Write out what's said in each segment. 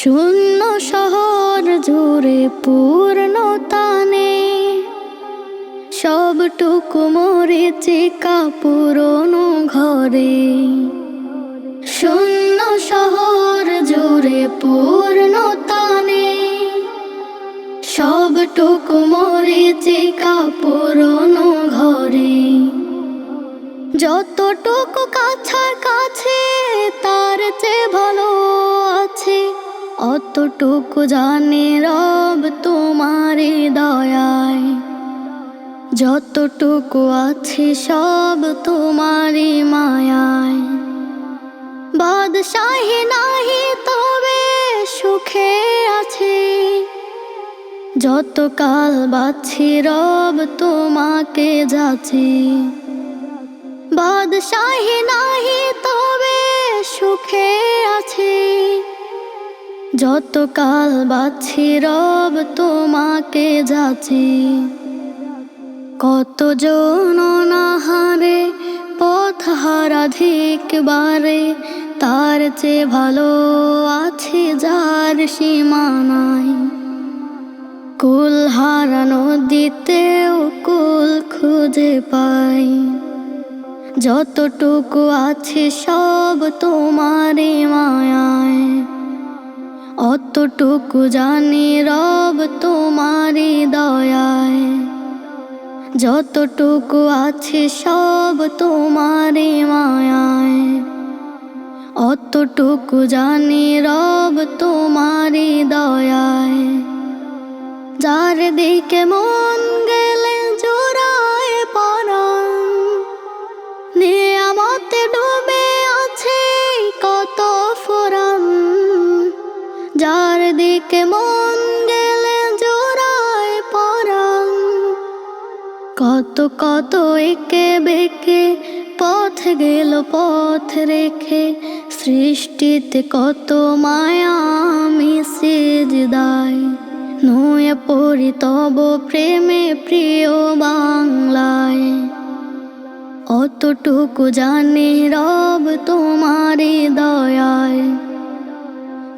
শূন্য শহর জুড়ে পূর্ণতা নেই সবটুকু মরেছে পুরনো ঘরে। শূন্য শহর জুড়ে পূর্ণতা নেই সবটুকু মরেছে পুরনো ঘরে। যতটুকু কাছার অতটুকু জানে রব তোমারে দয়ায়। যতটুকু আছে সব তোমারই মায়ায়। বাদশাহী নাহি তবে সুখে আছে। যতকাল বাছি রব তোমাকে যাচ্ছে বাদশাহী নাহি তবে সুখে আছে। যত কাল বাছি রব তোমাকে যাচ্ছে কত জন অনাহারে পথ হারাধিক বারে, তার চেয়ে ভালো আছে যার সীমানায়। কুল হারানো দিতেও কুল খুঁজে পাই। যতটুকু আছে সব তোমারই মায়ায়। অতটুকু জানি রব তোমারই দয়ায়। যতটুকু আছে সব তোমারই মায়ায়। অতটুকু জানি রব তোমারই দয়ায়। যার দিকে মন দিকে মন গেলে জোড়ায় পরাণ। কত কত একে বেঁকে পথ গেল, পথ রেখে সৃষ্টিতে কত মায়া মিসেজ দায় নয়ে পড়ি তব প্রেমে প্রিয় বাংলায়। অতটুকু জানি রব তোমারই দয়ায়।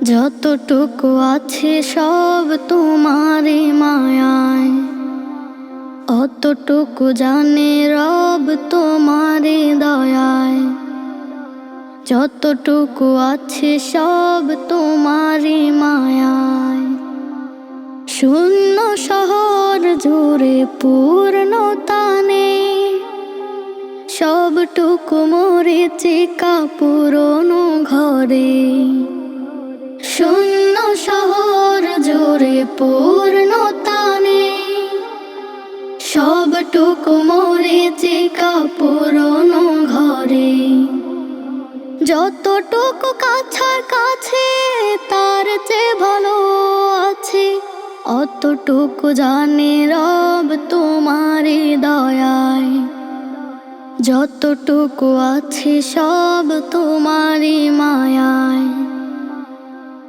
যতটুকু আছে সব তোমারই মায়ায়। অতটুকু জানে রব তোমারই দয়ায়। যতটুকু আছে সব তোমারই মায়ায়। শূন্য শহর জুড়ে পূর্ণতা নেই। সবটুকু মরেছে পুরনো ঘরে। পূর্ণতা নেই সবটুকু মরেছে পুরনো ঘরে, যতটুকু কাছার কাছে তার চেয়ে ভালো আছে, অতটুকু জানে রব তোমারে দয়ায়, যতটুকু আছে সব তোমারই মায়ায়।